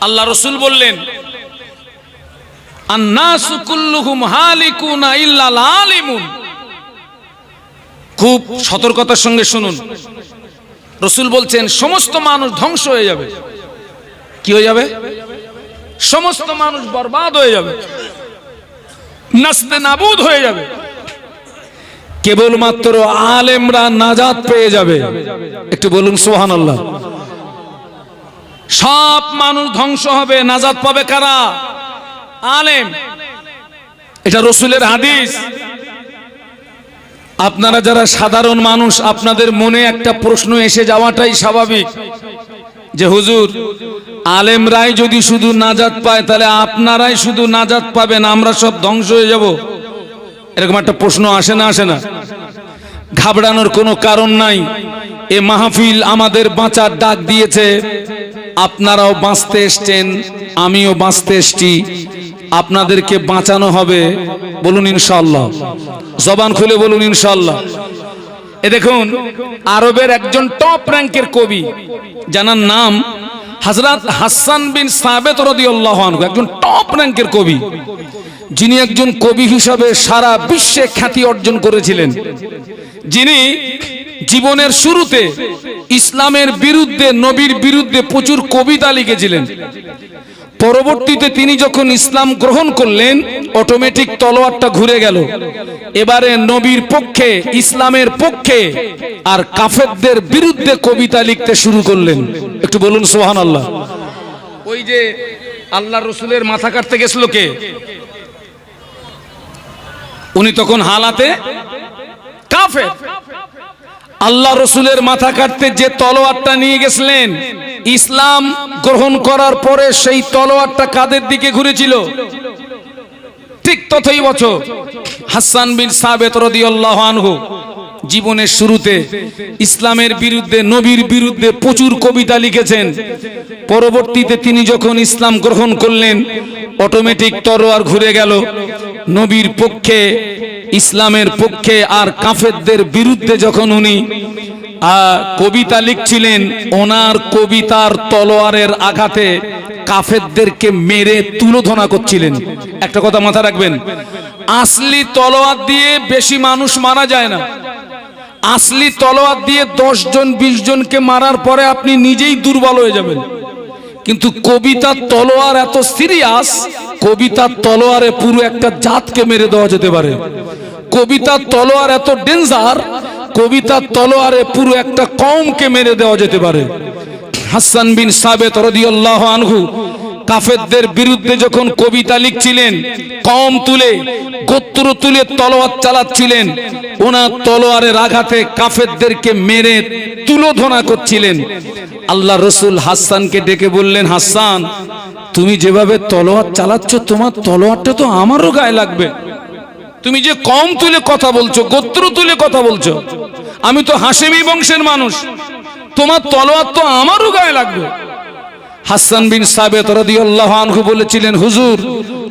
আল্লাহ রসুল বললেন খুব সতর্কতার সঙ্গে শুনুন। রসুল বলছেন, সমস্ত মানুষ ধ্বংস হয়ে যাবে। কি হয়ে যাবে? সমস্ত মানুষ বরবাদ হয়ে যাবে। নাস্তে নাবুদ হয়ে যাবে। কেবলমাত্র আলেমরা নাজাদ পেয়ে যাবে। একটু বলুন সোহান আল্লাহ সব মানুষ ধ্বংস হবে নাজাদ পাবে কারা? আলেম। এটা রসুলের হাদিস। আপনারা যারা সাধারণ মানুষ, আপনাদের মনে একটা প্রশ্ন এসে যাওয়াটাই স্বাভাবিক। যে হুজুর, আলেমরাই যদি শুধু নাজাত পায়, তাহলে আপনারাই শুধু নাজাত পাবেন, আমরা সব ধ্বংস হয়ে যাব। এরকম একটা প্রশ্ন আসে না আসে না? ঘাবড়ানোর কোনো কারণ নাই। এ মাহফিল আমাদের বাঁচার ডাক দিয়েছে। আপনারাও বাঁচতে এসছেন, আমিও বাঁচতে এসছি। আপনাদেরকে বাঁচানো হবে বলুন ইনশাল্লাহ জবান খুলে বলুন ইনশাল্লাহ এ দেখুন, আরবের একজন টপ র্যাঙ্কের কবি, জানার নাম হজরত হাসান বিন সাবেত রদিউল্লাহ একজন টপ র্যাঙ্কের কবি। যিনি একজন কবি হিসাবে সারা বিশ্বে খ্যাতি অর্জন করেছিলেন। যিনি জীবনের শুরুতে ইসলামের বিরুদ্ধে, নবীর বিরুদ্ধে প্রচুর কবিতা লিখেছিলেন। পরবর্তীতে তিনি যখন ইসলাম গ্রহণ করলেন অটোমেটিক তলোয়ারটা ঘুরে গেল। এবারে নবীর পক্ষে, ইসলামের পক্ষে আর কাফেরদের বিরুদ্ধে কবিতা লিখতে শুরু করলেন। একটু বলুন সোহান আল্লাহ ওই যে আল্লাহ রসুলের মাথা কাটতে গেছিল কে? উনি তখন হালাতে কাফের। আল্লাহ রসুলের মাথা কাটতে যে তলোয়ারটা নিয়ে গেছিলেন, ইসলাম গ্রহণ করার পরে সেই তলোয়ারটা কাদের দিকে ঘুরেছিল? ঠিক ততই বছর হাসান বিন সাবেত রদিয়াল্লাহু আনহু জীবনের শুরুতে ইসলামের বিরুদ্ধে, নবীর বিরুদ্ধে প্রচুর কবিতা লিখেছেন। পরবর্তীতে তিনি যখন ইসলাম গ্রহণ করলেন অটোমেটিক তরোয়ার ঘুরে গেল। নবীর পক্ষে ইসলামের পক্ষে আর কাফেরদের বিরুদ্ধে যখন উনি কবিতা লিখছিলেন, ওনার কবিতার তলোয়ারের আঘাতে কাফেরদেরকে মেরে তুলোধনা করছিলেন। একটা কথা মাথা রাখবেন, আসলি তলোয়ার দিয়ে বেশি মানুষ মারা যায় না। আসলি তলোয়ার দিয়ে দশ জন, বিশ জনকে মারার পরে আপনি নিজেই দুর্বল হয়ে যাবেন। কিন্তু কবিতার তলোয়ার এত সিরিয়াস কবিতার তলোয়ারে পুরো একটা জাতকে মেরে দেওয়া যেতে পারে। কবিতার তলোয়ার এত ডেঞ্জার কবিতার তলোয়ারে পুরো একটা কমকে মেরে দেওয়া যেতে পারে। হাসান বিন সাবেত রদিয়াল্লাহু আনহু কাফেরদের বিরুদ্ধে যখন কবিতা লিখছিলেন, কম তুলে, গোত্র তুলে তলোয়ার চালাচ্ছিলেন, ওনার তলোয়ারের আঘাতে কাফেরদেরকে মেরে তুলোধনা করছিলেন। আল্লাহ রসুল হাসানকে ডেকে বললেন, হাসান, তুমি যেভাবে তলোয়ার চালাচ্ছ, তোমার তলোয়ারটা তো আমারও গায়ে লাগবে। তুমি যে কম তুলে কথা বলছো, গোত্র তুলে কথা বলছো, আমি তো হাসেমি বংশের মানুষ, তোমার তলোয়ার তো আমারও গায়ে লাগবে। হাসান বিন সাবেত রদিউল্লাহ আনহু বলেছিলেন, হুজুর,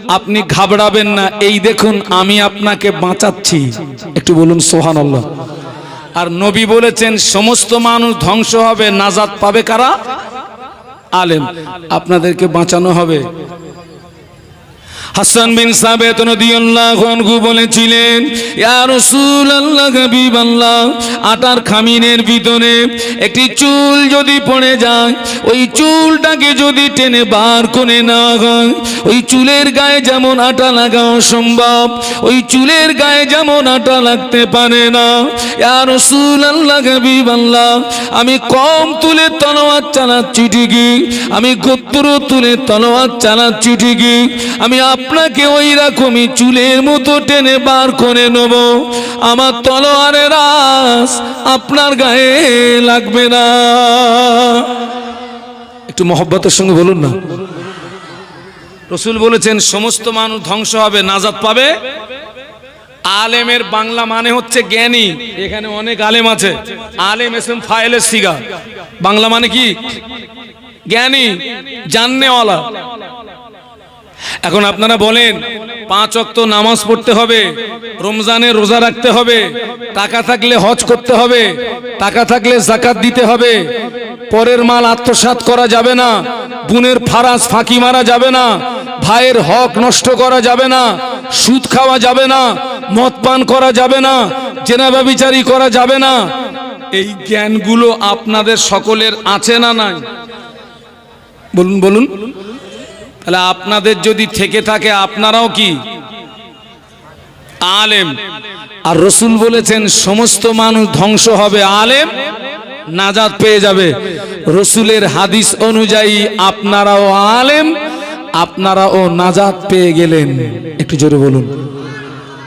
আপনি ঘাবড়াবেন না। এই দেখুন, আমি আপনাকে বাঁচাচ্ছি। একটু বলুন সোহান আর নবী বলেছেন, সমস্ত মানুষ ধ্বংস হবে, নাজাত পাবে কারা? আলেম। আপনাদেরকে বাঁচানো হবে। হাসান বিন সাবেত রাদিয়াল্লাহু আনহু বলেছিলেন, ইয়া রাসূলুল্লাহ, হাবিবাল্লাহ, আটার খামিনের ভিতরে একটি চুল যদি পড়ে যায়, ওই চুলটাকে যদি টেনে বার করে না হয়, ওই চুলের গায়ে যেমন আটা লাগা অসম্ভব ওই চুলের গায়ে যেমন আটা লাগতে পারে না। ইয়া রাসূলুল্লাহ, হাবিবাল্লাহ, আমি কম তুলে তলোয়ার চালাচ্ছি ঠিকই, আমি গোত্র তুলে তলোয়ার চালাচ্ছি ঠিকই, আমি আপনাকে ওই রকমই চুলের মতো টেনে বার করে নেব। আমার তলোয়ারের রাস আপনার গায়ে লাগবে না। একটু মহব্বতের সঙ্গে বলুন না। রসুল বলেছেন সমস্ত মানুষ ধ্বংস হবে নাজাত পাবে। আলেমের বাংলা মানে হচ্ছে জ্ঞানী। এখানে অনেক আলেম আছে। আলেম এসএম ফাইলের সিগা। বাংলা মানে কি? জ্ঞানী জাননেওয়ালা। এখন আপনারা বলেন, পাঁচ অক্ত নামাজ পড়তে হবে, রমজানে রোজা রাখতে হবে, টাকা থাকলে হজ করতে হবে, টাকা থাকলে জাকাত দিতে হবে, পরের মাল আত্মসাৎ করা যাবে না, বোনের ফারাজ ফাঁকি মারা যাবে না, ভাইয়ের হক নষ্ট করা যাবে না, সুদ খাওয়া যাবে না, মদ পান করা যাবে না জেনাবা বিচারি করা যাবে না। এই জ্ঞানগুলো আপনাদের সকলের আছে না নাই? বলুন বলুন। তাহলে আপনাদের যদি থেকে থাকে, আপনারাও কি? আলেম। আর রসুল বলেছেন, সমস্ত মানুষ ধ্বংস হবে, আলেম নাজাদ পেয়ে যাবে। রসুলের হাদিস অনুযায়ী আপনারাও আলেম, আপনারাও নাজাদ পেয়ে গেলেন। একটু জোরে বলুন।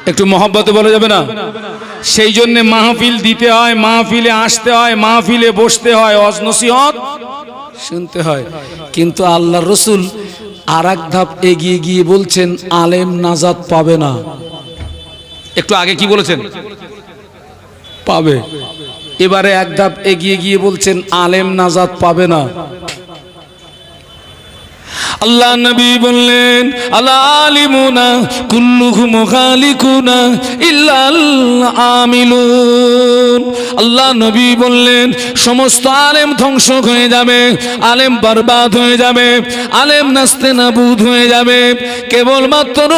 একটু মহব্বতে বলা যাবে না? সেই জন্য মাহফিল দিতে হয়, মাহফিলে আসতে হয়, মাহফিলে বসতে হয়, অজনসিহত শুনতে হয়। কিন্তু আল্লাহ রসুল আর এক ধাপ এগিয়ে গিয়ে বলছেন আলেম নাজাদ পাবে না। একটু আগে কি বলেছেন? পাবে। এবারে এক ধাপ এগিয়ে গিয়ে বলছেন আলেম নাজাদ পাবে না। আল্লাহ নবী বললেন আল্লাহ আলিমুনা কুল্লুহুম খালিকুনা ইল্লাল আমিলুন। আল্লাহ নবী বললেন, সমস্ত আলেম ধ্বংস হয়ে যাবে, আলেম বরবাদ হয়ে যাবে, আলেম নাস্তে নাবুদ হয়ে যাবে। কেবলমাত্র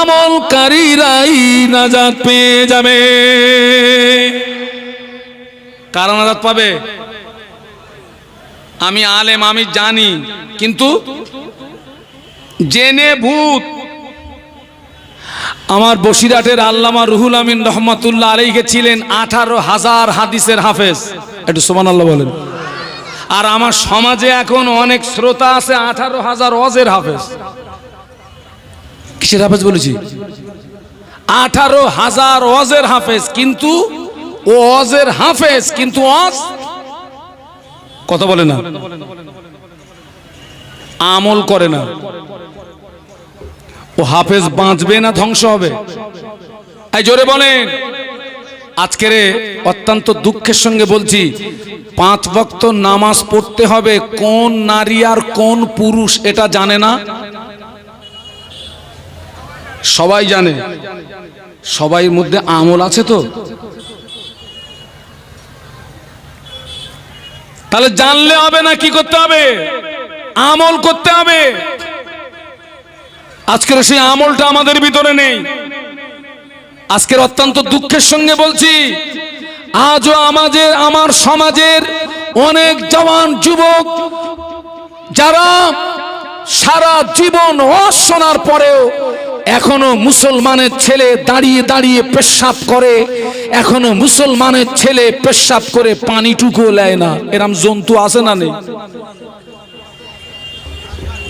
আমলকারীরাই নাজাত পেয়ে যাবে। কারা নাজাত পাবে? আমি আলেম, আমি জানি, কিন্তু জেনে ভূত। আমার বসিরাটের আল্লামা রুহুল আমিন রহমতুল্লাহ আলীকে ছিলেন আঠারো হাজার হাদিসের হাফেজ। একটু সোমান আল্লাহ বলেন। আর আমার সমাজে এখন অনেক শ্রোতা আছে আঠারো হাজার অজের হাফেজ। কিসের হাফেজ বলেছি? আঠারো হাজার অজের হাফেজ, কিন্তু ও অজের হাফেজ, কিন্তু অজ কথা বলে না। আমল করে না। ও হাফেজ বাঁচবে না, ধ্বংস হবে। এই জোরে বলেন। আজকের অত্যন্ত দুঃখের সঙ্গে বলছি, পাঁচ ভক্ত নামাজ পড়তে হবে, কোন নারী আর কোন পুরুষ এটা জানে না? সবাই জানে। সবাই মধ্যে আমল আছে তো? তাহলে জানলে হবে না কি করতে হবে? আমল করতে হবে। আজকের সেই আমলটা আমাদের ভিতরে নেই। আজকের অত্যন্ত দুঃখের সঙ্গে বলছি, আজও আমাদের, আমার সমাজের অনেক জওয়ান যুবক, যারা সারা জীবন শোনার পরেও এখনও মুসলমানের ছেলে দাঁড়িয়ে দাঁড়িয়ে পেশাব করে, এখনও মুসলমানের ছেলে পেশাব করে পানিটুকু নেয় না। এরম জন্তু আছে না নেই?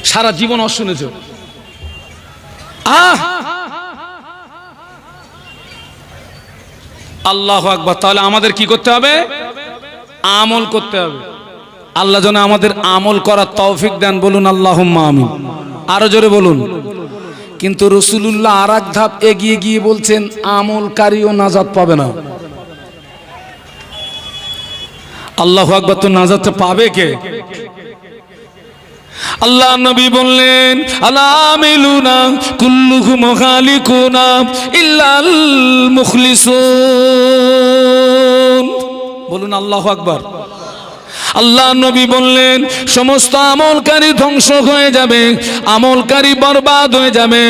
সারা জীবন অশুনেছ। আহ! আল্লাহ আকবার, তাহলে আমাদের কি করতে হবে? আমল করতে হবে। আল্লাহ যেন আমাদের আমল করার তৌফিক দেন, বলুন আল্লাহ আমিন। আরও জোরে বলুন। কিন্তু রসুলুল্লাহ আর এক ধাপ এগিয়ে গিয়ে বলছেন, আমলকারীও নাজাত পাবে না। আল্লাহ আকবর, তো নাজাতে পাবে কে? আল্লাহ নবী বললেন মুখলিসুন। বলুন আল্লাহ আকবার। আল্লাহ নবী বললেন, সমস্ত আমলকারী ধ্বংস হয়ে যাবে, আমলকারী বরবাদ হয়ে যাবে,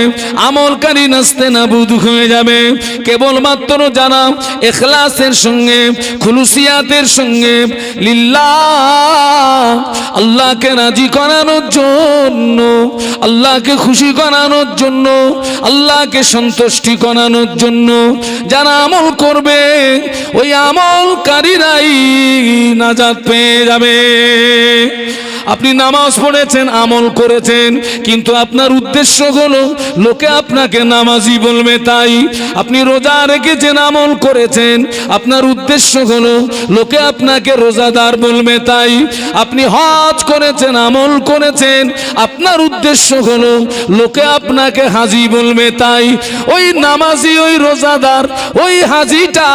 আমলকারী নাস্তে নাবুদ হয়ে যাবে। কেবলমাত্র জানা এখলাসের সঙ্গে, খুলুসিয়াতের সঙ্গে লিল্লাহ, আল্লাহকে রাজি করানোর জন্য, আল্লাহকে খুশি করানোর জন্য, আল্লাহকে সন্তুষ্টি করানোর জন্য যারা আমল করবে, ওই আমলকারীরাই নাজাত পেয়ে যাবে। আপনি নামাজ পড়েছেন, আমল করেছেন, কিন্তু আপনার উদ্দেশ্য হলো, লোকে আপনাকে নামাজি বলবে তাই। আপনি রোজা রেখেছেন, আমল করেছেন, আপনার উদ্দেশ্য হলো, লোকে আপনাকে রোজাদার বলবে তাই। আপনি হজ করেছেন, আমল করেছেন, আপনার উদ্দেশ্য হলো, লোকে আপনাকে হাজি বলবে তাই। ওই নামাজি, ওই রোজাদার, ওই হাজিটা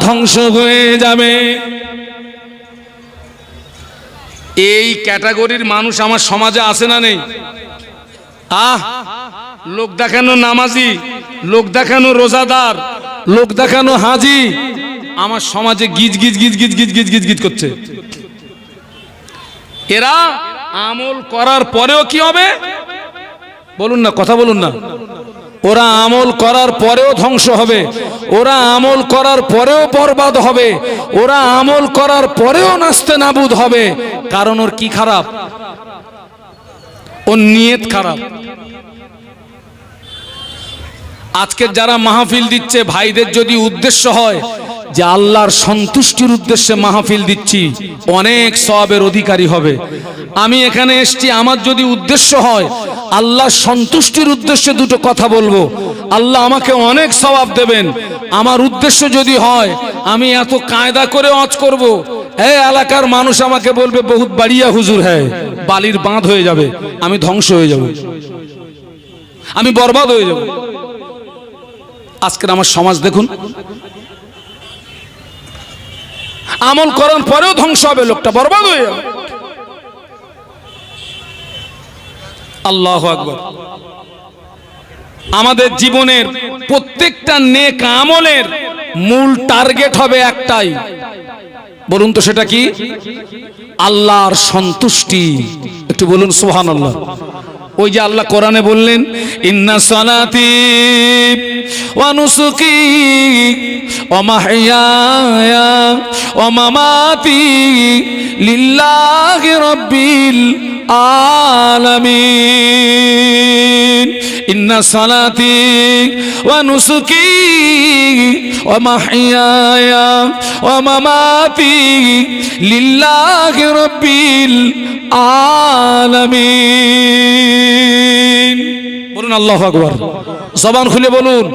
ধ্বংস হয়ে যাবে। এই ক্যাটাগরির মানুষ আমার সমাজে আছে না নেই? আহ, লোক দেখানো নামাজি, লোক দেখানো রোজাদার, লোক দেখানো হাজি, আমার সমাজে গিজ গিজ গিজ গিজ গিজ গিজ গিজ গিজ করছে। এরা আমল করার পরেও কি হবে? বলুন না, কথা বলুন না। ওরা আমল করার পরেও ধ্বংস হবে। ওরা আমল করার পরেও বরবাদ হবে। ওরা আমল করার পরেও নাস্তে নাবুদ হবে। কারণ ওর কি খারাপ? ওর নিয়ত খারাপ। আজকের যারা মাহফিল দিচ্ছে, ভাইদের যদি উদ্দেশ্য হয় যে আল্লাহর সন্তুষ্টির উদ্দেশ্যে মাহফিল দিচ্ছি, অনেক সবের অধিকারী হবে। আমি এখানে এসছি, আমার যদি উদ্দেশ্য হয় আল্লাহর সন্তুষ্টির উদ্দেশ্যে দুটো কথা বলব। আল্লাহ আমাকে অনেক সবাব দেবেন। আমার উদ্দেশ্য যদি হয়, আমি এত কায়দা করে অজ করব। এই এলাকার মানুষ আমাকে বলবে, বহুত বাড়িয়া হুজুর হ্যাঁ বালির বাঁধ হয়ে যাবে, আমি ধ্বংস হয়ে যাব। আমি বরবাদ হয়ে যাব। আজকের আমার সমাজ দেখুন। আমল করার পরেও ধ্বংস হবে, লোকটা বরবাদ হয়ে যাবে। আল্লাহ আকবর। আমাদের জীবনের প্রত্যেকটা নেক আমলের মূল টার্গেট হবে একটাই। বলুন তো সেটা কি? আল্লাহর সন্তুষ্টি। একটু বলুন সোহান আল্লাহ ওই যে আল্লাহ কোরআনে বললেন, ইন্না সালাতি ওয়া নুসুকি ওয়া মাহইয়ায়া ওয়া মামাতি লিল্লাহি রাব্বিল আলামিন। ইন্না সালাতি ওয়া নুসুকি ওয়া মাহইয়ায়া ওয়া মামাতি লিল্লাহি রাব্বিল আলামিন। বলুন আল্লাহ আকবার। জবান খুলে বলুন।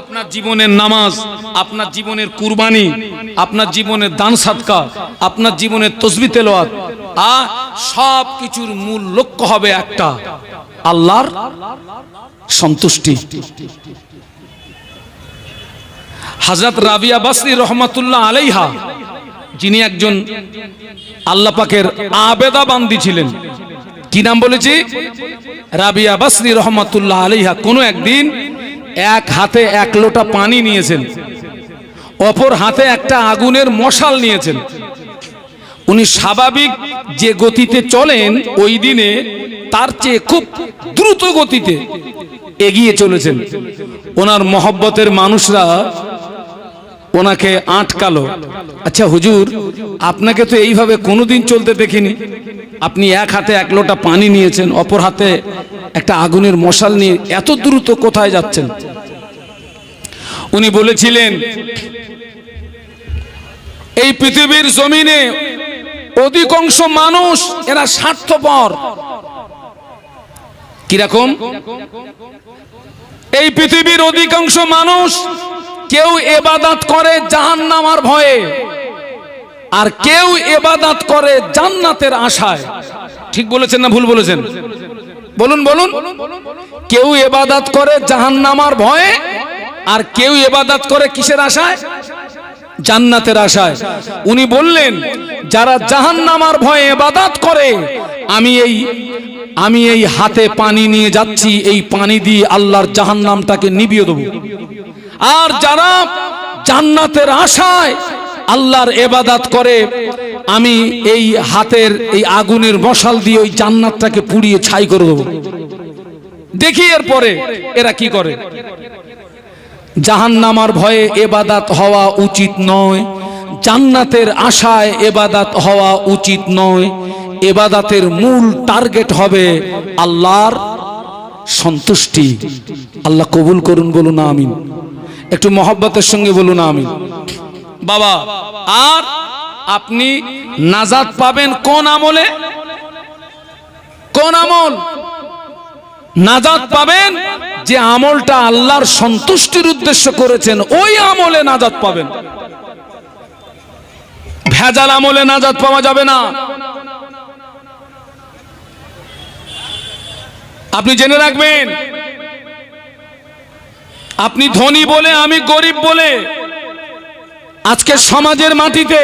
আপনার জীবনের নামাজ, আপনার জীবনের কুরবানি, আপনার জীবনের দান সাদকা, আপনার জীবনের তসবি তেলোয়াত আ সব কিছুর মূল লক্ষ্য হবে একটা, আল্লাহর সন্তুষ্টি। হাজরত রাবিয়া বাসরি রহমাতুল্লাহ আলাইহা, যিনি একজন আল্লাহ পাকের আবেদা বান্দি ছিলেন। কি নাম বলেছি? রাবিয়া বাসরি রহমাতুল্লাহ আলাইহা, কোনো একদিন এক হাতে এক লোটা পানি নিয়েছেন, অপর হাতে একটা আগুনের মশাল নিয়েছেন। উনি স্বাভাবিক যে গতিতে চলেন, ওই দিনে তার চেয়ে খুব দ্রুত গতিতে এগিয়ে চলেছেন। ওনার মহব্বতের মানুষরা ওনাকে আটকালো। আচ্ছা হুজুর, আপনাকে তো এইভাবে কোনোদিন চলতে দেখিনি। আপনি এক হাতে এক লোটা পানি নিয়েছেন, অপর হাতে একটা আগুনের মশাল নিয়ে এত দ্রুত কোথায় যাচ্ছেন? উনি বলেছিলেন, এই পৃথিবীর জমিনে অধিকাংশ মানুষ এরা স্বার্থপর। কীরকম? এই পৃথিবীর অধিকাংশ মানুষ কেউ এবাদাত করে জাহান নামার ভয়ে, আর কেউ এবাদাত করে জান্নাতের আশায়। ঠিক বলেছেন না ভুল বলেছেন? বলুন বলুন। কেউ এবাদাত করে জাহান নামার ভয়ে, আর কেউ এবাদাত করে কিসের আশায়? জান্নাতের আশায়। উনি বললেন, যারা জাহান নামার ভয়ে এবাদাত করে, আমি এই আমি এই হাতে পানি নিয়ে যাচ্ছি, এই পানি দিয়ে আল্লাহর জাহান নামটাকে নিবিয়ে দেবো। আর যারা জান্নাতের আশায় আল্লাহর এবাদাত করে, আমি এই হাতের, এই আগুনের মশাল দিয়ে ওই জান্নাতটাকে পুড়িয়ে ছাই করে দেবো। দেখি এরপরে এরা কি করে। জাহান নামার ভয়ে এবাদাত হওয়া উচিত নয়। জান্নাতের আশায় এবাদাত হওয়া উচিত নয়। এবাদাতের মূল টার্গেট হবে আল্লাহর সন্তুষ্টি। আল্লাহ কবুল করুন, বলুন আমিন। একটু মহব্বতের সঙ্গে বলুন আমিন। বাবা, আর আপনি নাজাত পাবেন কোন আমলে? কোন আমল? নাজাত পাবেন যে আমলটা আল্লাহর সন্তুষ্টির উদ্দেশ্য করেছেন, ওই আমলে নাজাত পাবেন। ভেজাল আমলে নাজাত পাওয়া যাবে না। আপনি জেনে রাখবেন, আপনি ধনী বলে, আমি গরিব বলে, আজকে সমাজের মাটিতে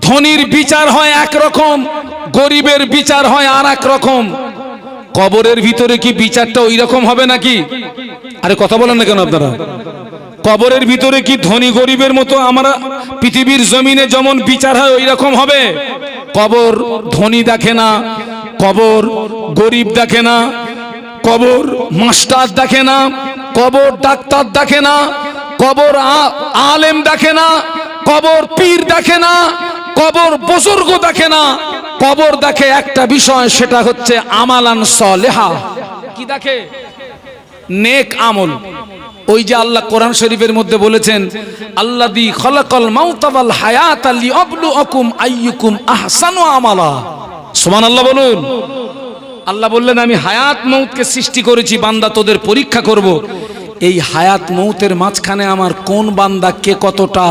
ধনীর বিচার হয় একরকম, গরিবের বিচার হয় আর রকম। কবরের ভিতরে কি বিচারটা ওই রকম হবে নাকি? আরে কথা বলেন না কেন আপনারা? কবরের ভিতরে কি ধনী গরিবের মতো আমরা পৃথিবীর জমিনে যেমন বিচার হয় ওই রকম হবে? কবর ধনী দেখে না, কবর গরিব দেখে না, কবর মাস্টার দেখে না, কবর ডাক্তার দেখে না, কবর আলেম দেখে না, কবর পীর দেখে না, কবর বুজুর্গ দেখে না কবর দেখে একটা বিষয় সেটা হচ্ছে আমালান সলেহা। কি দেখে? নেক আমল। ওই যে আল্লাহ কোরআন শরীফের মধ্যে বলেছেন আল্লাহ দি খলাকল মাউতাবাল হায়াত আলী অবলু অকুম আইয়ুকুম আহসানু আমালা। সুমান আল্লাহ বলুন। আল্লাহ বললেন আমি হায়াত মৌতকে সৃষ্টি করেছি বান্দা তোদের পরীক্ষা করব। এই হায়াত মৌতের মাঝখানে আমার কোন বান্দা কে কতটা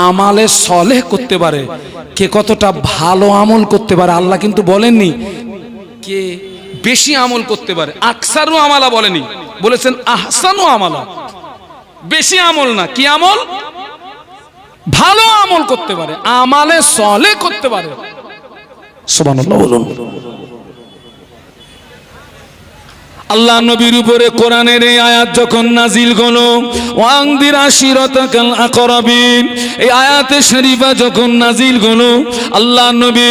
আমালে সলেহ করতে পারে, কে কতটা ভালো আমল করতে পারে, আল্লাহ কিন্তু বলেননি, কে বেশি আমল করতে পারে, আকসারু আমালা বলেনি, বলেছেন আহসানও আমালা। বেশি আমল না, কি আমল? ভালো আমল করতে পারে, আমালে সলে করতে পারে। সুবহানাল্লাহ, বলুন। আল্লাহ নবীর উপরে কোরআনের এই আয়াত যখন নাজিল হলো, ওয়াংদির আশিরতাকাল আকরাবিন, এই আয়াতে শরীফা যখন নাজিল হলো, আল্লাহ নবী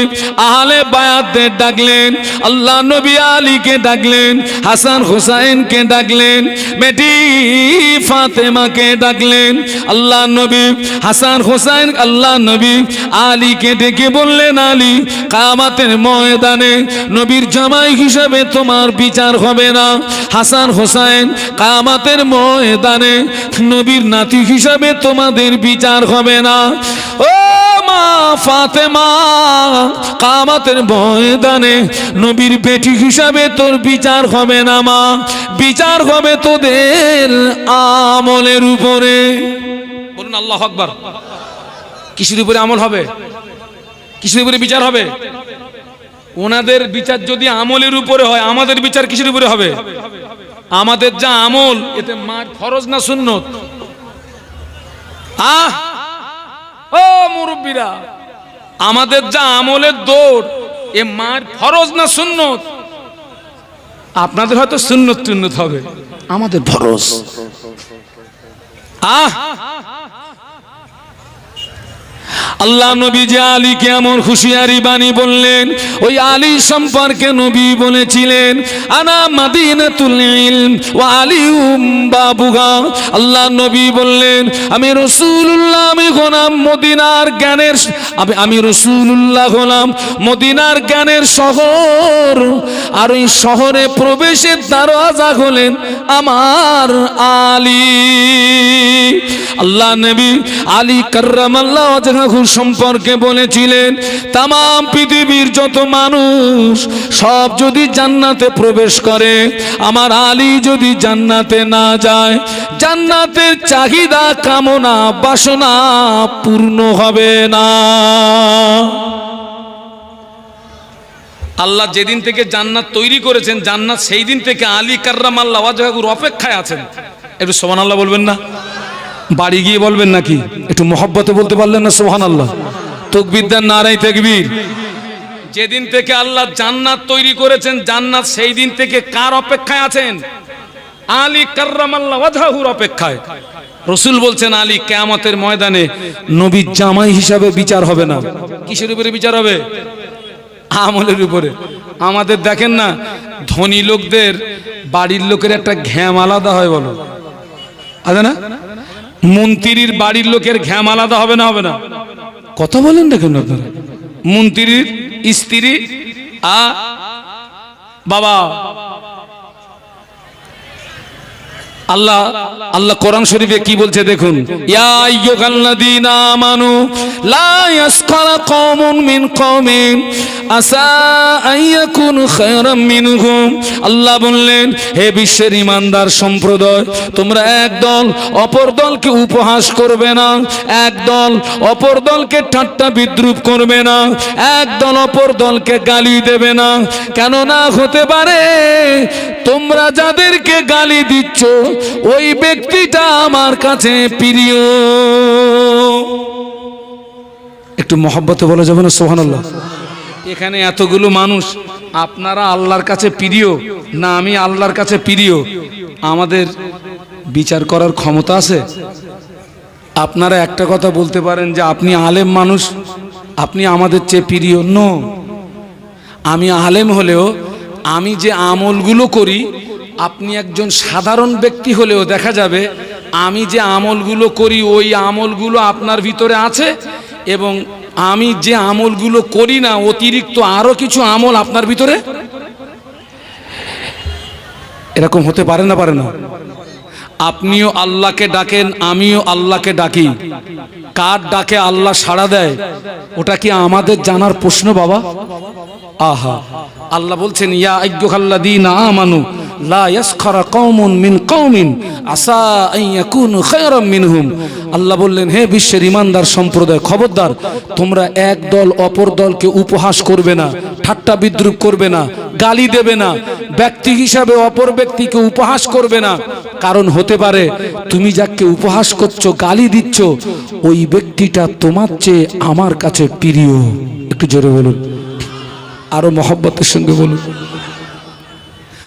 আহলে বায়াতদের ডাকলেন, আল্লাহ নবী আলীকে ডাকলেন, হাসান হুসাইনকে ডাকলেন, বেটি ফাতেমাকে ডাকলেন, আল্লাহ নবী হাসান হুসাইন, আল্লাহ নবী আলীকে ডেকে বললেন, আলী কামাতের ময়দানে নবীর জামাই হিসাবে তোমার বিচার হবে না। হাসান হোসাইন কামাতের ময়দানে নবীর নাতি হিসাবে তোমাদের বিচার হবে না। ও মা ফাতেমা, কামাতের ময়দানে নবীর বেটি হিসাবে তোর বিচার হবে না মা। বিচার হবে তোদের আমলের উপরে। বলুন আল্লাহ আকবার। কিসের উপরে আমল হবে? কিসের উপরে বিচার হবে? ওনাদের বিচার যদি আমলের উপরে হয় আমাদের বিচার কিসের উপরে হবে? আমাদের যা আমল এতে মার ফরজ না সুন্নত? আহ! ও মুরব্বীরা আমাদের যা আমলের দৌড় এ মার ফরজ না সুন্নত? আপনাদের হয়তো সুন্নত টুন্নত হবে। আমাদের ফরজ। আহ! আল্লাহ নবী যে আলীকে এমন হুঁশিয়ারি বাণী বললেন, ওই আলী সম্পর্কে নবী বলেছিলেন, আনা মাদিনাতুল ইলম ওয়া আলিউম বাবুগা। আল্লাহ নবী বললেন, আমি রাসূলুল্লাহ, আমি গোলাম মদিনার জ্ঞানের আমি আমি রাসূলুল্লাহ গোলাম মদিনার জ্ঞানের শহর। আর ওই শহরে প্রবেশের দরজা হলেন আমার আলী। আল্লাহ নবী আলী কার্রামাল্লাহ ওয়াজহাহু সম্পর্কে বলেছিলেন তাম পৃথিবীর যত মানুষ সব যদি জান্নাতে প্রবেশ করে, আমার আলী যদি জান্নাতে না যায়, জান্নাতের চাহিদা, কামনা, বাসনা পূর্ণ হবে না। আল্লাহ যেদিন থেকে জান্নাত তৈরি করেছেন, জান্নাত সেই দিন থেকে আলী কার্রাম আল্লাহ অপেক্ষায় আছেন। একটু সোমান আল্লাহ বলবেন না? বাড়ি গিয়ে বলবেন নাকি? একটু মহব্বতে বলতে পারলেন না সোহান আল্লাহ তকবিদ্যার নারাই তেকবীর। যেদিন থেকে আল্লাহ জান্নাত তৈরি করেছেন, জান্নাত সেই দিন থেকে কার অপেক্ষায় আছেন? আলী কার্রামাল্লাহ ওয়াজহাহুর অপেক্ষায়। রসুল বলছেন, আলী, কেয়ামতের ময়দানে নবীর জামাই হিসাবে বিচার হবে না। কিসের উপরে বিচার হবে? আমলের উপরে। আমাদের দেখেন না, ধনী লোকদের বাড়ির লোকের একটা ঘ্যাম আলাদা হয় বলো। আছে না? মন্ত্রীর বাড়ির লোকের ঘ্যাম আলাদা হবে না হবে না। কথা বলেন দেখুন আপনারা? মন্ত্রীর স্ত্রী আ বাবা আল্লাহ আল্লাহ কোরআন শরীফে কি বলছে দেখুন? ইয়া মিন আসা আল্লাহ বললেন, হে বিশ্বের ইমানদার সম্প্রদায়, তোমরা এক দল অপর দলকে উপহাস করবে না, এক দল অপর দলকে ঠাট্টা বিদ্রুপ করবে না, এক দল অপর দলকে গালি দেবে না। কেন না হতে পারে, তোমরা যাদেরকে গালি দিচ্ছ ওই ব্যক্তিটা আমার কাছে প্রিয়। একটু মহব্বতে বলা যাবে না? সোহানাল্লাহ এখানে এতগুলো মানুষ, আপনারা আল্লাহর কাছে প্রিয় না আমি আল্লাহর কাছে প্রিয়? আমাদের বিচার করার ক্ষমতা আছে? আপনারা একটা কথা বলতে পারেন যে আপনি আলেম মানুষ, আপনি আমাদের চেয়ে প্রিয়? ন। আমি আলেম হলেও আমি যে আমলগুলো করি আপনি একজন সাধারণ ব্যক্তি হলেও দেখা যাবে, আমি যে আমলগুলো করি, ওই আমলগুলো আপনার ভিতরে আছে এবং আমি যে আমলগুলো করি না, অতিরিক্ত আরও কিছু আমল আপনার ভিতরে? এরকম হতে পারে না পারে না? আপনিও আল্লাহকে ডাকেন, আমিও আল্লাহকে ডাকি। কার ডাকে আল্লাহ সাড়া দেয়? ওটা কি আমাদের জানার প্রশ্ন বাবা? আহা, আল্লাহ বলছেন, ইয়া আইয়ুহাল্লাযীনা আমানু লা ইয়াসখারা কওমুন মিন কওমিন, আসা আন ইয়াকুনু খায়রাম মিনহুম। আল্লাহ বললেন, হে বিশ্বের ইমানদার সম্প্রদায়, খবরদার, তোমরা এক দল অপর দলকে উপহাস করবে না, ঠাট্টা বিদ্রুপ করবে না, গালি দেবে না, ব্যক্তি হিসাবে অপর ব্যক্তিকে উপহাস করবে না। কারণ হতে পারে, তুমি যাকে উপহাস করছ, গালি দিচ্ছ, ওই ব্যক্তিটা তোমার চেয়ে আমার কাছে প্রিয়। একটু জোরে বলুন। আরও মহব্বতের সঙ্গে বলুন।